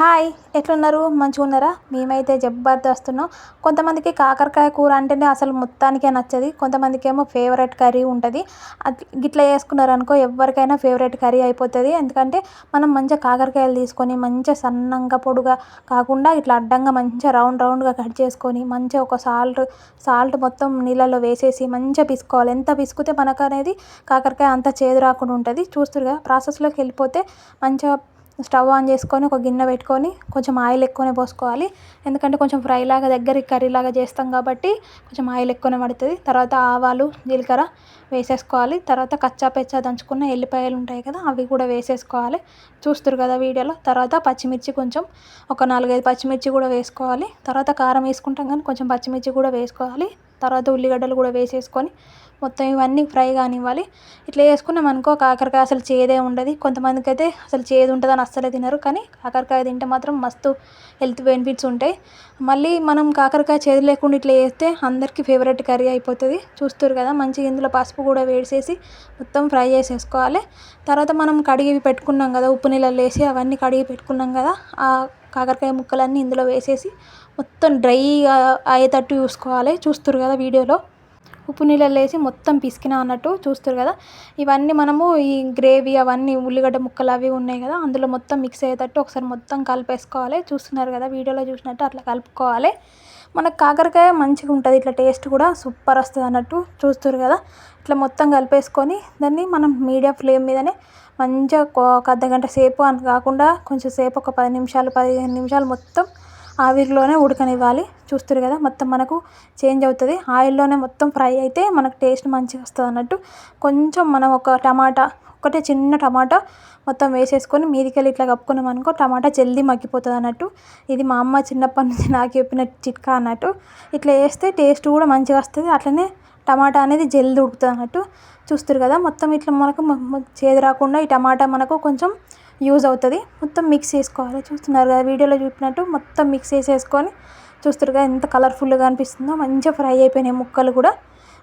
Hi ఎట్లున్నారు? మంచిగా ఉన్నారా? మేమైతే జబర్దస్తున్నాం. కొంతమందికి కాకరకాయ కూర అంటేనే అసలు మొత్తానికే నచ్చది. కొంతమందికి ఏమో ఫేవరెట్ కర్రీ ఉంటుంది. గిట్లా చేసుకున్నారనుకో ఎవరికైనా ఫేవరెట్ కర్రీ అయిపోతుంది. ఎందుకంటే మనం మంచిగా కాకరకాయలు తీసుకొని మంచిగా సన్నంగా పొడుగా కాకుండా ఇట్లా అడ్డంగా మంచిగా రౌండ్ రౌండ్గా కట్ చేసుకొని మంచిగా ఒక సాల్ట్ సాల్ట్ మొత్తం నీళ్ళలో వేసేసి మంచిగా పిసుకోవాలి. ఎంత పిసుకుతే మనకు అనేది కాకరకాయ అంత చేదు రాకుండా ఉంటుంది. చూస్తురుగా ప్రాసెస్లోకి వెళ్ళిపోతే మంచిగా స్టవ్ ఆన్ చేసుకొని ఒక గిన్నె పెట్టుకొని కొంచెం ఆయిల్ ఎక్కువనే పోసుకోవాలి. ఎందుకంటే కొంచెం ఫ్రై లాగా దగ్గరికి కర్రీ లాగా చేస్తాం కాబట్టి కొంచెం ఆయిల్ ఎక్కువనే పడుతుంది. తర్వాత ఆవాలు జీలకర్ర వేసేసుకోవాలి. తర్వాత కచ్చా పెచ్చా దంచుకున్న ఎల్లిపాయలు ఉంటాయి కదా అవి కూడా వేసేసుకోవాలి. చూస్తారు కదా వీడియోలో? తర్వాత పచ్చిమిర్చి కొంచెం ఒక నాలుగైదు పచ్చిమిర్చి కూడా వేసుకోవాలి. తర్వాత కారం వేసుకుంటాం కానీ కొంచెం పచ్చిమిర్చి కూడా వేసుకోవాలి. తర్వాత ఉల్లిగడ్డలు కూడా వేసేసుకొని మొత్తం ఇవన్నీ ఫ్రై కానివ్వాలి. ఇట్లా చేసుకున్నాం అనుకో కాకరకాయ అసలు చేదే ఉండదు. కొంతమందికి అయితే అసలు చేదు ఉంటుందని అస్సలే తినరు. కానీ కాకరకాయ తింటే మాత్రం మస్తు హెల్త్ బెనిఫిట్స్ ఉంటాయి. మళ్ళీ మనం కాకరకాయ చేదు లేకుండా ఇట్లా చేస్తే అందరికీ ఫేవరెట్ కర్రీ అయిపోతుంది. చూస్తారు కదా? మంచిగా ఇందులో పసుపు కూడా వేసేసి మొత్తం ఫ్రై చేసేసుకోవాలి. తర్వాత మనం కడిగి పెట్టుకున్నాం కదా? ఉప్పు నీళ్ళలో వేసి అవన్నీ కడిగి పెట్టుకున్నాం కదా? ఆ కాకరకాయ ముక్కలన్నీ ఇందులో వేసేసి మొత్తం డ్రైగా అయ్యేటట్టు చూసుకోవాలి. చూస్తురు కదా వీడియోలో? ఉప్పు నీళ్ళల్లో వేసి మొత్తం పిసికిన అన్నట్టు చూస్తారు కదా? ఇవన్నీ మనము ఈ గ్రేవీ అవన్నీ ఉల్లిగడ్డ ముక్కలు అవి ఉన్నాయి కదా అందులో మొత్తం మిక్స్ అయ్యేటట్టు ఒకసారి మొత్తం కలిపేసుకోవాలి. చూస్తున్నారు కదా వీడియోలో చూసినట్టు అట్లా కలుపుకోవాలి. మనకు కాకరకాయ మంచిగా ఉంటుంది. ఇట్లా టేస్ట్ కూడా సూపర్ వస్తుంది అన్నట్టు చూస్తారు కదా. ఇట్లా మొత్తం కలిపేసుకొని దాన్ని మనం మీడియం ఫ్లేమ్ మీదనే మంచిగా ఒక అర్ధగంట సేపు అని కాకుండా కొంచెం సేపు ఒక పది నిమిషాలు పదిహేను నిమిషాలు మొత్తం ఆవిరిలోనే ఉడకనివ్వాలి. చూస్తారు కదా మొత్తం మనకు చేంజ్ అవుతుంది. ఆయిల్లోనే మొత్తం ఫ్రై అయితే మనకు టేస్ట్ మంచిగా వస్తుంది అన్నట్టు. కొంచెం మనం ఒక టమాటా ఒకటే చిన్న టమాటా మొత్తం వేసేసుకొని మీదికెళ్ళి ఇట్లా కప్పుకున్నాం అనుకో టమాటా జల్దీ మగ్గిపోతుంది అన్నట్టు. ఇది మా అమ్మ చిన్నప్పటి నుంచి నాకు చెప్పిన చిట్కా అన్నట్టు. ఇట్లా వేస్తే టేస్ట్ కూడా మంచిగా వస్తుంది. అట్లనే టమాటా అనేది జల్దీ ఉడుకుతుంది అన్నట్టు. చూస్తారు కదా మొత్తం ఇట్లా మనకు చేదు రాకుండా ఈ టమాటా మనకు కొంచెం యూజ్ అవుతుంది. మొత్తం మిక్స్ చేసుకోవాలి. చూస్తున్నారు కదా వీడియోలో చూపినట్టు మొత్తం మిక్స్ చేసేసుకొని చూస్తారు కదా ఎంత కలర్ఫుల్గా అనిపిస్తుందో. మంచిగా ఫ్రై అయిపోయినాయి ముక్కలు కూడా.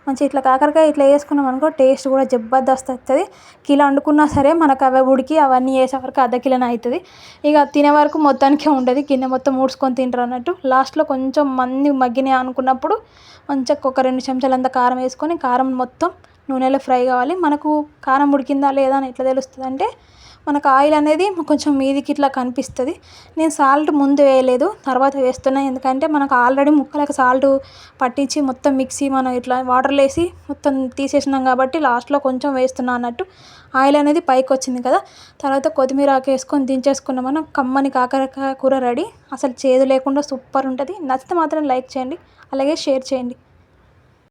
మంచిగా ఇట్లా కాకరకాయ ఇట్లా వేసుకున్నాం అనుకో టేస్ట్ కూడా జబర్దస్త్ వస్తుంది. కిలో వండుకున్నా సరే మనకు అవి ఉడికి అవన్నీ వేసే వరకు అర్ధ కిలోనే అవుతుంది ఇక తినే వరకు మొత్తానికే ఉండదు. గిన్నె మొత్తం ఊడ్చుకొని తింటారు అన్నట్టు. లాస్ట్లో కొంచెం మంది మగ్గినాయి అనుకున్నప్పుడు మంచిగా ఒక రెండు చెంచాలు అంత కారం వేసుకొని కారం మొత్తం నూనెలో ఫ్రై కావాలి. మనకు కారం ఉడికిందా లేదా అని ఎట్లా తెలుస్తుంది అంటే మనకు ఆయిల్ అనేది కొంచెం మీదికి ఇట్లా కనిపిస్తుంది. నేను సాల్ట్ ముందు వేయలేదు తర్వాత వేస్తున్నా. ఎందుకంటే మనకు ఆల్రెడీ ముక్కలకు సాల్ట్ పట్టించి మొత్తం మిక్సీ మనం ఇట్లా వాటర్లో వేసి మొత్తం తీసేసినాం కాబట్టి లాస్ట్లో కొంచెం వేస్తున్నా అన్నట్టు ఆయిల్ అనేది పైకి వచ్చింది కదా. తర్వాత కొత్తిమీర ఆకు వేసుకొని దించేసుకున్నాం మనం కమ్మని కాకరకాయ కూర రెడీ. అసలు చేదు లేకుండా సూపర్ ఉంటుంది. నచ్చితే మాత్రం లైక్ చేయండి అలాగే షేర్ చేయండి.